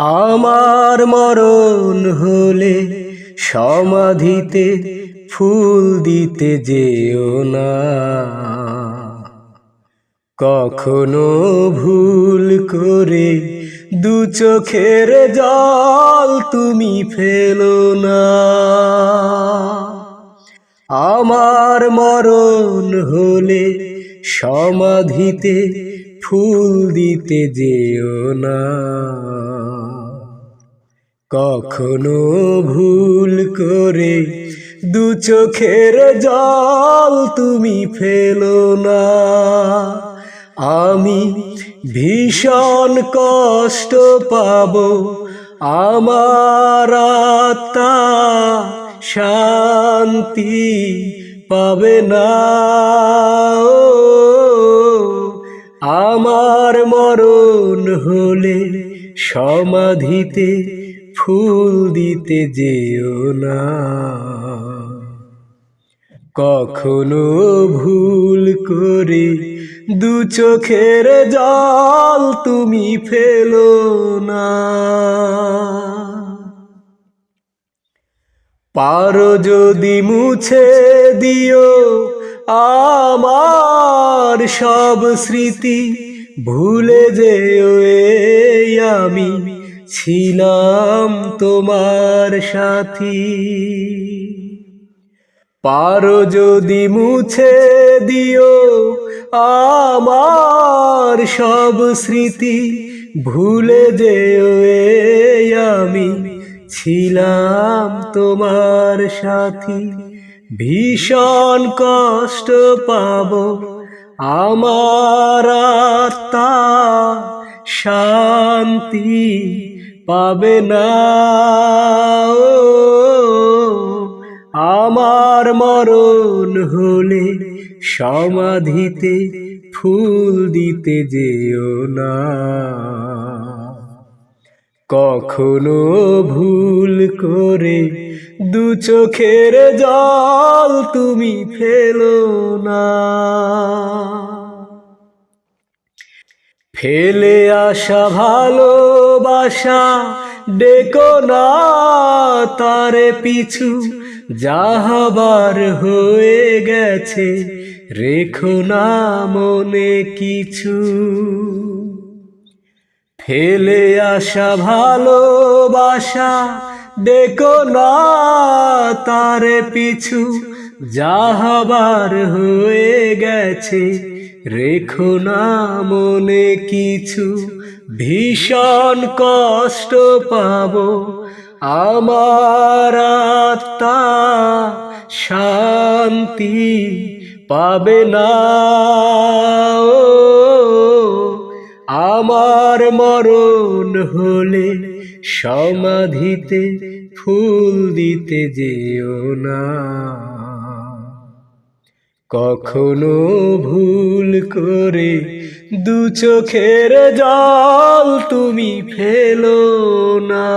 আমার মরণ হলে সমাধিতে ফুল দিতে যেও না। কখনো ভুল করে দু চোখের জল তুমি ফেলো না। আমার মরণ হলে সমাধিতে ফুল দিতে যেও না। কখনো ভুল করে দু চোখের জল তুমি ফেলো না। আমি ভীষণ কষ্ট পাব আমার আত্মা শান্তি পাবে না। আমার মরণ হলে সমাধিতে ফুল দিতে যেও না। কখনো ভুল করে দু চোখের জল তুমি ফেলো না। পারো যদি মুছে দিও আমার সব স্মৃতি ভুলে যেও আমি। ছিলাম তোমার সাথী। পারো যদি মুছে দিও আমার সব স্মৃতি ভুলে যেও আমি। ছিলাম তোমার সাথী। ভীষণ কষ্ট পাব আমার আত্মা। শান্তি পাবে না। আমার মরণ হলে সমাধিতে ফুল দিতে যেও না। কখনো ভুল করে দু চোখের জল তুমি ফেলো না। ফেলে আসা ভালোবাসা ডেকো না তার পিছু যাহবার হয়ে গেছে, রেখো না মনে কিছু। ফেলে আসা ভালোবাসা, দেখো না তার পিছু যাহবার হয়ে গেছে, রেখো না মনে কিছু, ভীষণ কষ্ট পাবো, আমার আত্মা শান্তি পাবে না। আমার মরণ হলে সমাধিতে ফুল দিতে যেও না। কখনো ভুল করে দু চোখের জল তুমি ফেলো না।